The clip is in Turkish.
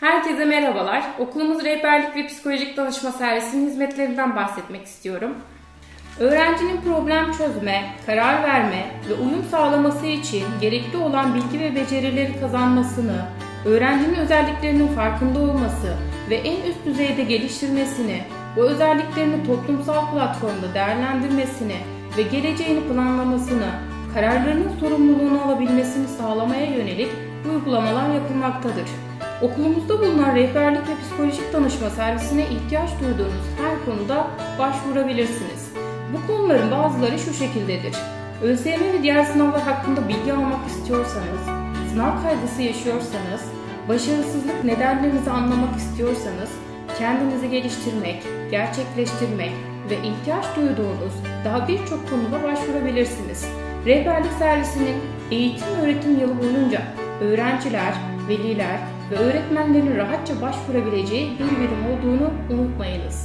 Herkese merhabalar. Okulumuz rehberlik ve psikolojik danışma servisinin hizmetlerinden bahsetmek istiyorum. Öğrencinin problem çözme, karar verme ve uyum sağlaması için gerekli olan bilgi ve becerileri kazanmasını, öğrencinin özelliklerinin farkında olması ve en üst düzeyde geliştirmesini, bu özelliklerini toplumsal platformda değerlendirmesini ve geleceğini planlamasını, kararlarının sorumluluğunu alabilmesini sağlamaya yönelik uygulamalar yapılmaktadır. Okulumuzda bulunan rehberlik ve psikolojik danışma servisine ihtiyaç duyduğunuz her konuda başvurabilirsiniz. Bu konuların bazıları şu şekildedir. ÖSYM ve diğer sınavlar hakkında bilgi almak istiyorsanız, sınav kaygısı yaşıyorsanız, başarısızlık nedenlerinizi anlamak istiyorsanız, kendinizi geliştirmek, gerçekleştirmek ve ihtiyaç duyduğunuz daha birçok konuda başvurabilirsiniz. Rehberlik servisinin eğitim öğretim yılı boyunca öğrenciler, veliler ve öğretmenlerin rahatça başvurabileceği bir birim olduğunu unutmayınız.